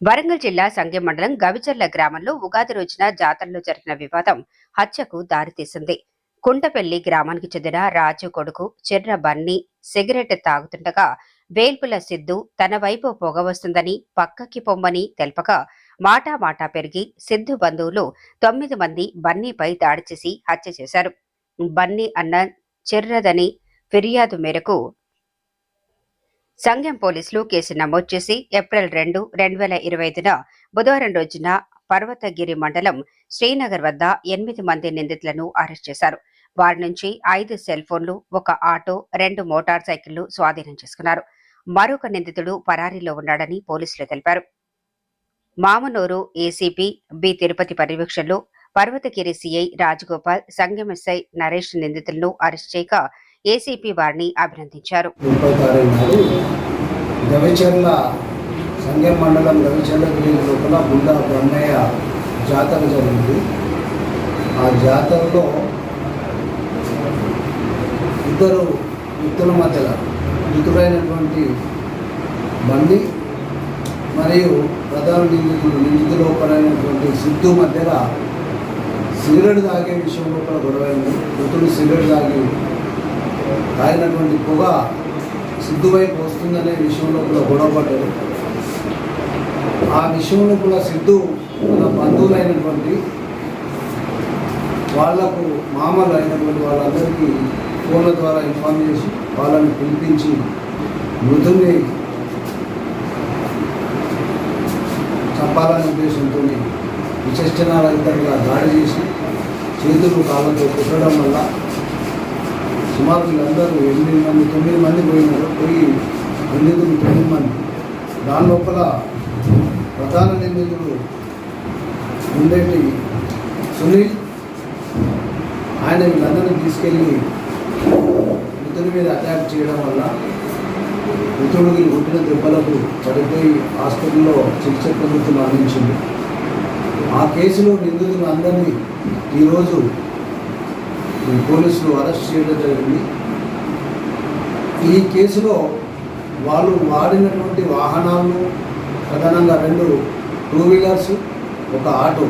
వరంగల్ జిల్లా సంగెం మండలం గవిచర్ల గ్రామంలో ఉగాది రోజున జాతరలో జరిగిన వివాదం హత్యకు దారితీసింది. కుంటపల్లి గ్రామానికి చెందిన రాజు కొడుకు చెర్ర బన్నీ సిగరెట్ తాగుతుండగా వేల్పుల సిద్ధు తన వైపు పొగ వస్తుందని పక్కకి పొమ్మని తెలపగా మాటా మాటా పెరిగి సిద్ధు బంధువులు తొమ్మిది మంది బన్నీపై దాడి చేసి హత్య చేశారు. బన్నీ అన్న చెర్రదని ఫిర్యాదు మేరకు సంఘం పోలీసులు కేసు నమోదు చేసి ఏప్రిల్ రెండు రెండు వేల ఇరవై ఐదున బుధవారం రోజున పర్వతగిరి మండలం శ్రీనగర్ వద్ద ఎనిమిది మంది నిందితులను అరెస్ట్ చేశారు. వారి నుంచి ఐదు సెల్ ఫోన్లు ఒక ఆటో రెండు మోటార్ సైకిళ్ళు స్వాధీనం చేసుకున్నారు. మరొక నిందితుడు పరారీలో ఉన్నాడని పోలీసులు తెలిపారు. మామనూరు ఏసీపీ బి తిరుపతి పర్యవేక్షణలో పర్వతగిరి సిఐ రాజగోపాల్ సంఘం ఎస్ఐ నరేష్ నిందితులను అరెస్ట్ చేయగా ఏసీపీ వారిని అభినందించారు. ముప్పై తారీఖు గవిచర్ల మండలం గవిచర్ల విలేజ్ లోపల బుల్ల బ్రహ్మయ్య జాతర జరిగింది. ఆ జాతరలో ఇద్దరు వ్యక్తుల మధ్యలో మృతుడైనటువంటి బండి మరియు ప్రధాన నిందితులు నిందితులు ఒకరైనటువంటి సిద్ధు మధ్యలో సిగరెట్ తాగే విషయంలో కూడా గొడవైంది. మృతుడు సిగరెట్ తాగి తాగినటువంటి పొగ సిద్ధు వైపు వస్తుందనే విషయంలో కూడా గొడవ పడ్డారు ఆ విషయంలో కూడా సిద్ధు తన బంధువులైనటువంటి వాళ్ళకు మామలు అయినటువంటి వాళ్ళందరికీ ఫోన్ల ద్వారా ఇన్ఫార్మ్ చేసి వాళ్ళని పిలిపించి మృతుల్ని చంపాలనే ఉద్దేశంతో విచక్షణారహితంగా దాడి చేసి చేతులు కాళ్ళతో కుట్టడం వల్ల సుమారు వీళ్ళందరూ ఎనిమిది మంది తొమ్మిది మంది పోయినారు. పోయి నిందితులు తొమ్మిది మంది. దాని లోపల ప్రధాన నిందితుడు ఉండేటి సునీల్. ఆయన వీళ్ళందరినీ తీసుకెళ్ళి మృతుడి మీద అటాక్ చేయడం వల్ల మృతుడికి కొట్టిన దెబ్బలకు పడిపోయి హాస్పిటల్లో చికిత్స పొందుతూ మరణించింది ఆ కేసులో నిందితులు అందరినీ ఈరోజు పోలీసులు అరెస్ట్ చేయడం జరిగింది. ఈ కేసులో వాళ్ళు వాడినటువంటి వాహనాలను ప్రధానంగా రెండు టూ వీలర్స్ ఒక ఆటో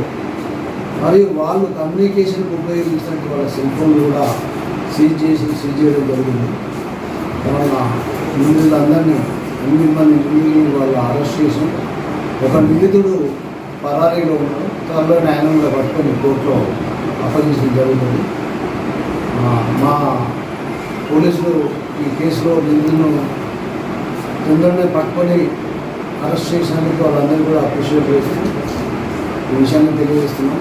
మరియు వాళ్ళు కమ్యూనికేషన్కి ఉపయోగించినటువంటి వాళ్ళ సెల్ ఫోన్లు కూడా సీజ్ చేసి సీజ్ చేయడం జరిగింది. వాళ్ళ నిందితులందరినీ ఎనిమిది మంది నిందితులను వాళ్ళు అరెస్ట్ చేసి ఒక నిందితుడు పరారీలో ఉన్నాడు. త్వరలో న్యాయంగా పట్టుకొని కోర్టులో అప్పగించడం జరుగుతుంది. మా పోలీసులు ఈ కేసులో నిందను తొందరనే పట్టుకొని అరెస్ట్ చేసినందుకు వాళ్ళందరూ కూడా అప్రిషియేట్ చేస్తూ ఈ విషయాన్ని తెలియజేస్తున్నాం.